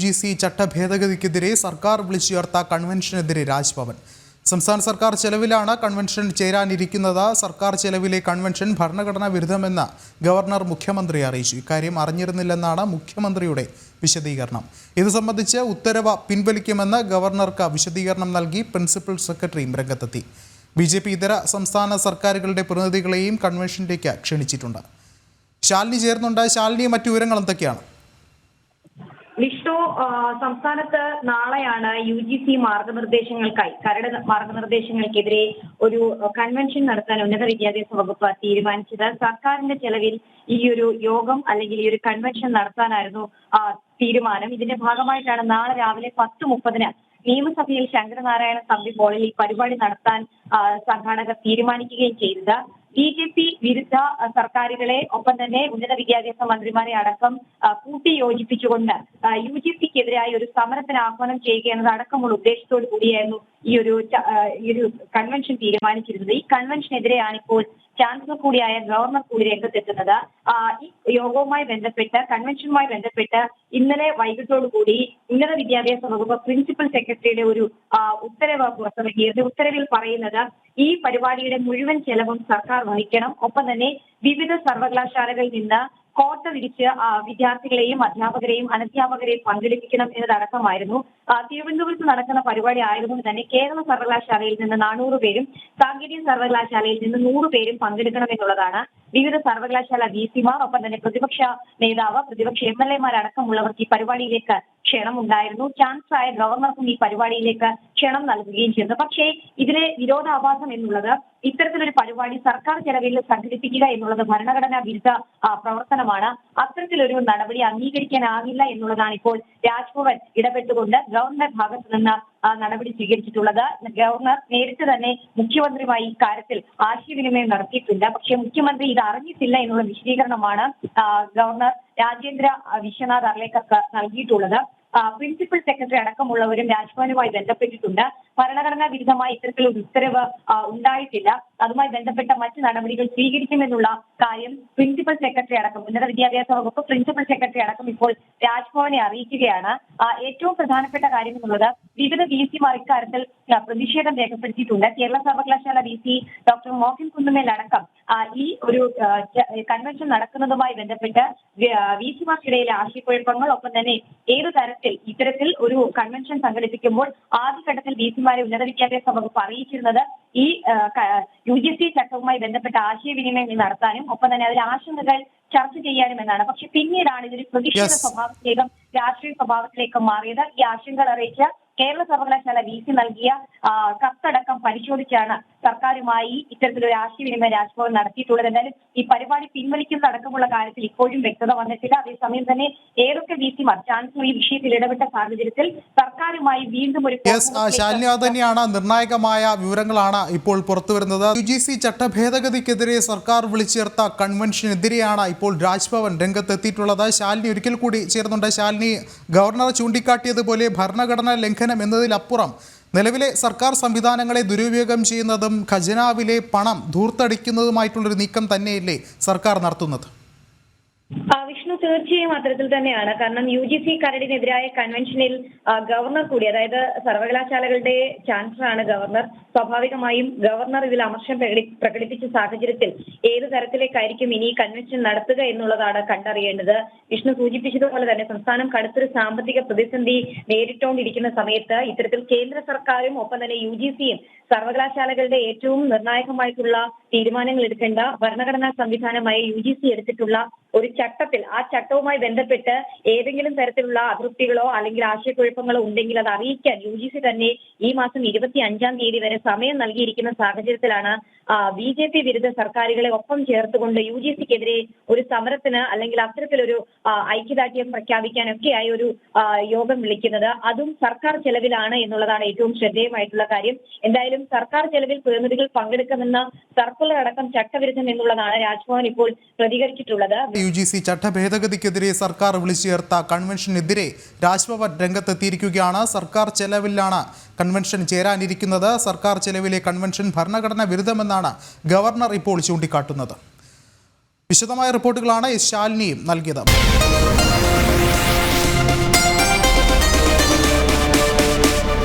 G C ചട്ടഭേദഗതിക്കെതിരെ സർക്കാർ വിളിച്ചുയർത്ത കൺവെൻഷനെതിരെ രാജ്ഭവൻ. സംസ്ഥാന സർക്കാർ ചെലവിലാണ് കൺവെൻഷൻ ചേരാനിരിക്കുന്നത്. സർക്കാർ ചെലവിലെ കൺവെൻഷൻ ഭരണഘടനാ വിരുദ്ധമെന്ന് ഗവർണർ മുഖ്യമന്ത്രിയെ അറിയിച്ചു. ഇക്കാര്യം അറിഞ്ഞിരുന്നില്ലെന്നാണ് മുഖ്യമന്ത്രിയുടെ വിശദീകരണം. ഇത് സംബന്ധിച്ച് ഉത്തരവ് പിൻവലിക്കുമെന്ന് ഗവർണർക്ക് വിശദീകരണം നൽകി പ്രിൻസിപ്പൽ സെക്രട്ടറിയും രംഗത്തെത്തി. ബി ജെ പി ഇതര സംസ്ഥാന സർക്കാരുകളുടെ പ്രതിനിധികളെയും കൺവെൻഷനിലേക്ക് ക്ഷണിച്ചിട്ടുണ്ട്. ശാലിനി ചേർന്നുണ്ട് ശാലിനി മറ്റു വിവരങ്ങൾ എന്തൊക്കെയാണ്? വിഷ്ണു സംസ്ഥാനത്ത് നാളെയാണ് യു ജി സി മാർഗനിർദ്ദേശങ്ങൾക്കായി കരട് മാർഗനിർദ്ദേശങ്ങൾക്കെതിരെ ഒരു കൺവെൻഷൻ നടത്താൻ ഉന്നത വിദ്യാഭ്യാസ വകുപ്പ് തീരുമാനിച്ചത്. സർക്കാരിന്റെ ചെലവിൽ ഈ ഒരു യോഗം അല്ലെങ്കിൽ ഈ ഒരു കൺവെൻഷൻ നടത്താനായിരുന്നു തീരുമാനം. ഇതിന്റെ ഭാഗമായിട്ടാണ് നാളെ രാവിലെ പത്ത് മുപ്പതിന് നിയമസഭയിൽ ശങ്കരനാരായണ തമ്പി ഹാളിൽ ഈ പരിപാടി നടത്താൻ സംഘാടകർ തീരുമാനിക്കുകയും ചെയ്തത്. ബി ജെ പി വിരുദ്ധ സർക്കാരുകളെ ഒപ്പം തന്നെ ഉന്നത വിദ്യാഭ്യാസ മന്ത്രിമാരെ അടക്കം കൂട്ടിയോജിപ്പിച്ചുകൊണ്ട് കൂട്ടി യോജിപ്പിച്ചുകൊണ്ട് യു ജി പിക്കെതിരായ ഒരു സമരത്തിന് ആഹ്വാനം ചെയ്യുക എന്നത് അടക്കമുള്ള ഉദ്ദേശത്തോടു കൂടിയായിരുന്നു ഈ ഒരു ഈ ഒരു കൺവെൻഷൻ തീരുമാനിച്ചിരുന്നത്. ഈ കൺവെൻഷനെതിരെയാണ് ഇപ്പോൾ ചാൻസലർ കൂടിയായ ഗവർണർ കൂടി രംഗത്തെത്തുന്നത്. ഈ യോഗവുമായി ബന്ധപ്പെട്ട് കൺവെൻഷനുമായി ബന്ധപ്പെട്ട് ഇന്നലെ വൈകിട്ടോടുകൂടി ഉന്നത വിദ്യാഭ്യാസ വകുപ്പ് പ്രിൻസിപ്പൽ സെക്രട്ടറിയുടെ ഒരു ഉത്തരവ് പുറത്തിറങ്ങിയത് ഉത്തരവിൽ പറയുന്നത് ഈ പരിപാടിയുടെ മുഴുവൻ ചെലവും സർക്കാർ വഹിക്കണം. ഒപ്പം തന്നെ വിവിധ സർവകലാശാലകളിൽ നിന്ന് കോട്ട വിരിച്ച് വിദ്യാർത്ഥികളെയും അധ്യാപകരെയും അനധ്യാപകരെയും പങ്കെടുപ്പിക്കണം എന്നതടക്കമായിരുന്നു. തിരുവനന്തപുരത്ത് നടക്കുന്ന പരിപാടി ആയതുകൊണ്ട് തന്നെ കേരള സർവകലാശാലയിൽ നിന്ന് നാനൂറ് പേരും സാങ്കേതിക സർവകലാശാലയിൽ നിന്ന് നൂറ് പേരും പങ്കെടുക്കണം എന്നുള്ളതാണ്. വിവിധ സർവകലാശാല വി സിമാർ ഒപ്പം തന്നെ പ്രതിപക്ഷ നേതാവ് പ്രതിപക്ഷ എം എൽ എമാരടക്കമുള്ളവർക്ക് ഈ പരിപാടിയിലേക്ക് ക്ഷണം ഉണ്ടായിരുന്നു ആയ ഗവർണർക്കും ഈ പരിപാടിയിലേക്ക് ക്ഷണം നൽകുകയും ചെയ്തു പക്ഷേ ഇതിലെ വിരോധാഭാസം എന്നുള്ളത് ഇത്തരത്തിലൊരു പരിപാടി സർക്കാർ ചെലവിൽ സംഘടിപ്പിക്കുക എന്നുള്ളത് ഭരണഘടനാ വിരുദ്ധ പ്രവർത്തനമാണ്. അത്തരത്തിലൊരു നടപടി അംഗീകരിക്കാനാകില്ല എന്നുള്ളതാണ് ഇപ്പോൾ രാജ്ഭവൻ ഇടപെട്ടുകൊണ്ട് ഗവർണർ ഭാഗത്തു നിന്ന് നടപടി സ്വീകരിച്ചിട്ടുള്ളത്. ഗവർണർ നേരിട്ട് തന്നെ മുഖ്യമന്ത്രിയുമായി ഇക്കാര്യത്തിൽ ആശയവിനിമയം നടത്തിയിട്ടുണ്ട്. പക്ഷേ മുഖ്യമന്ത്രി ഇത് അറിഞ്ഞിട്ടില്ല എന്നുള്ള വിശദീകരണമാണ് ഗവർണർ രാജേന്ദ്ര വിശ്വനാഥ് അർലേക്കർക്ക് നൽകിയിട്ടുള്ളത്. പ്രിൻസിപ്പൽ സെക്രട്ടറി അടക്കമുള്ളവരും രാജ്ഭവനുമായി ബന്ധപ്പെട്ടിട്ടുണ്ട്. ഭരണഘടനാ വിരുദ്ധമായി ഇത്തരത്തിലൊരു ഉത്തരവ് ഉണ്ടായിട്ടില്ല. അതുമായി ബന്ധപ്പെട്ട മറ്റ് നടപടികൾ സ്വീകരിക്കുമെന്നുള്ള കാര്യം പ്രിൻസിപ്പൽ സെക്രട്ടറി അടക്കം ഉന്നത വിദ്യാഭ്യാസ വകുപ്പ് പ്രിൻസിപ്പൽ സെക്രട്ടറി അടക്കം ഇപ്പോൾ രാജ്ഭവനെ അറിയിക്കുകയാണ്. ഏറ്റവും പ്രധാനപ്പെട്ട കാര്യം എന്നുള്ളത് വിവിധ വി സിമാർ ഇക്കാര്യത്തിൽ പ്രതിഷേധം രേഖപ്പെടുത്തിയിട്ടുണ്ട്. കേരള സർവകലാശാല വി സി ഡോക്ടർ മോഹൻ ആ, ഈ ഒരു കൺവെൻഷൻ നടക്കുന്നതുമായി ബന്ധപ്പെട്ട് വി സിമാർക്കിടയിലെ ആശയക്കുഴപ്പങ്ങൾ ഒപ്പം തന്നെ ഏതു തരത്തിൽ ഇത്തരത്തിൽ ഒരു കൺവെൻഷൻ സംഘടിപ്പിക്കുമ്പോൾ ആദ്യഘട്ടത്തിൽ വി സിമാരെ ഉന്നത വിദ്യാഭ്യാസ വകുപ്പ് അറിയിച്ചിരുന്നത് ഈ യു ജി സി ചട്ടവുമായി ബന്ധപ്പെട്ട ആശയവിനിമയം നടത്താനും ഒപ്പം തന്നെ അതിൽ ആശങ്കകൾ ചർച്ച ചെയ്യാനും എന്നാണ് പക്ഷെ പിന്നീടാണ് ഇതൊരു പ്രതിഷേധ. സ്വഭാവത്തിലേക്കും രാഷ്ട്രീയ സ്വഭാവത്തിലേക്കും മാറിയത് ഈ ആശങ്കകൾ അറിയിച്ച കേരള സർവകലാശാല വി സി നൽകിയ കത്തടക്കം പരിശോധിച്ചാണ് സർക്കാരുമായി ഇത്തരത്തിലൊരു ആശയവിനിമയം രാജ്ഭവൻ നടത്തിയിട്ടുള്ളത്. എന്നാലും ഈ പരിപാടി പിൻവലിക്കുന്ന പിൻവലിക്കുന്നതടക്കമുള്ള കാര്യത്തിൽ ഇപ്പോഴും വ്യക്തത വന്നിട്ടില്ല. അതേസമയം തന്നെ ഏതൊക്കെ വി സിമാർ ചാൻസലർ ഈ വിഷയത്തിൽ ഇടപെട്ട സാഹചര്യത്തിൽ സർക്കാരുമായി വീണ്ടും ഒരു തന്നെയാണ്. നിർണായകമായ വിവരങ്ങളാണ് ഇപ്പോൾ പുറത്തുവരുന്നത്. യു ജി സി ചട്ടഭേദഗതിക്കെതിരെ സർക്കാർ വിളിച്ചേർത്ത കൺവെൻഷനെതിരെയാണ് ഇപ്പോൾ രാജ്ഭവൻ രംഗത്തെത്തിയിട്ടുള്ളത്. ശാലിനി ഒരിക്കൽ കൂടി ചേർന്നുണ്ട് ശാലിനി ഗവർണർ ചൂണ്ടിക്കാട്ടിയതുപോലെ ഭരണഘടനാ ലംഘനം എന്നതിലപ്പുറം നിലവിലെ സർക്കാർ സംവിധാനങ്ങളെ ദുരുപയോഗം ചെയ്യുന്നതും ഖജനാവിലെ പണം ധൂർത്തടിക്കുന്നതുമായിട്ടുള്ളൊരു നീക്കം തന്നെയല്ലേ സർക്കാർ നടത്തുന്നത്? തീർച്ചയായും അത്തരത്തിൽ തന്നെയാണ്. കാരണം യു ജി സി കരടിനെതിരായ കൺവെൻഷനിൽ ഗവർണർ കൂടി അതായത് സർവകലാശാലകളുടെ ചാൻസലറാണ് ഗവർണർ സ്വാഭാവികമായും ഗവർണർ ഇതിൽ അമർഷം പ്രകടി- പ്രകടിപ്പിച്ച സാഹചര്യത്തിൽ ഏത് തരത്തിലേക്കായിരിക്കും ഇനി കൺവെൻഷൻ നടത്തുക എന്നുള്ളതാണ് കണ്ടറിയേണ്ടത്. വിഷ്ണു സൂചിപ്പിച്ചതുപോലെ തന്നെ സംസ്ഥാനം കടുത്തൊരു സാമ്പത്തിക പ്രതിസന്ധി നേരിട്ടുകൊണ്ടിരിക്കുന്ന സമയത്ത് ഇത്തരത്തിൽ കേന്ദ്ര സർക്കാരും ഒപ്പം തന്നെ യു ജി സിയും സർവകലാശാലകളുടെ ഏറ്റവും നിർണായകമായിട്ടുള്ള തീരുമാനങ്ങൾ എടുക്കേണ്ട ഭരണഘടനാ സംവിധാനമായ യു ജി സി എടുത്തിട്ടുള്ള ഒരു ചട്ടത്തിൽ ആ ചട്ടവുമായി ബന്ധപ്പെട്ട് ഏതെങ്കിലും തരത്തിലുള്ള അതൃപ്തികളോ അല്ലെങ്കിൽ ആശയക്കുഴപ്പങ്ങളോ ഉണ്ടെങ്കിൽ അത് അറിയിക്കാൻ യു ജി സി തന്നെ ഈ മാസം ഇരുപത്തി അഞ്ചാം തീയതി വരെ സമയം നൽകിയിരിക്കുന്ന സാഹചര്യത്തിലാണ് ബി ജെ പി വിരുദ്ധ സർക്കാരുകളെ ഒപ്പം ചേർത്തുകൊണ്ട് യു ജി സിക്കെതിരെ ഒരു സമരത്തിന് അല്ലെങ്കിൽ അത്തരത്തിലൊരു ഐക്യദാർഢ്യം പ്രഖ്യാപിക്കാനൊക്കെയായി ഒരു യോഗം വിളിക്കുന്നത്. അതും സർക്കാർ ചെലവിലാണ് എന്നുള്ളതാണ് ഏറ്റവും ശ്രദ്ധേയമായിട്ടുള്ള കാര്യം. എന്തായാലും സർക്കാർ ചെലവിൽ പ്രതിനിധികൾ പങ്കെടുക്കുമെന്ന സർക്കുലർ അടക്കം ചട്ടവിരുദ്ധം എന്നുള്ളതാണ് രാജ്ഭവൻ ഇപ്പോൾ പ്രതികരിച്ചിട്ടുള്ളത്. യു ജി സി ചട്ടഭേദഗതിക്കെതിരെ സർക്കാർ വിളിച്ചു ചേർത്ത കൺവെൻഷനെതിരെ രാജ്ഭവൻ രംഗത്തെത്തിയിരിക്കുകയാണ്. സർക്കാർ ചെലവിലാണ് കൺവെൻഷൻ ചേരാനിരിക്കുന്നത്. സർക്കാർ ചെലവിലെ കൺവെൻഷൻ ഭരണഘടന വിരുദ്ധമെന്നാണ് ഗവർണർ ഇപ്പോൾ ചൂണ്ടിക്കാട്ടുന്നത്. വിശദമായ റിപ്പോർട്ടുകളാണ് എസ് ശാലിനിയും നൽകിയത്.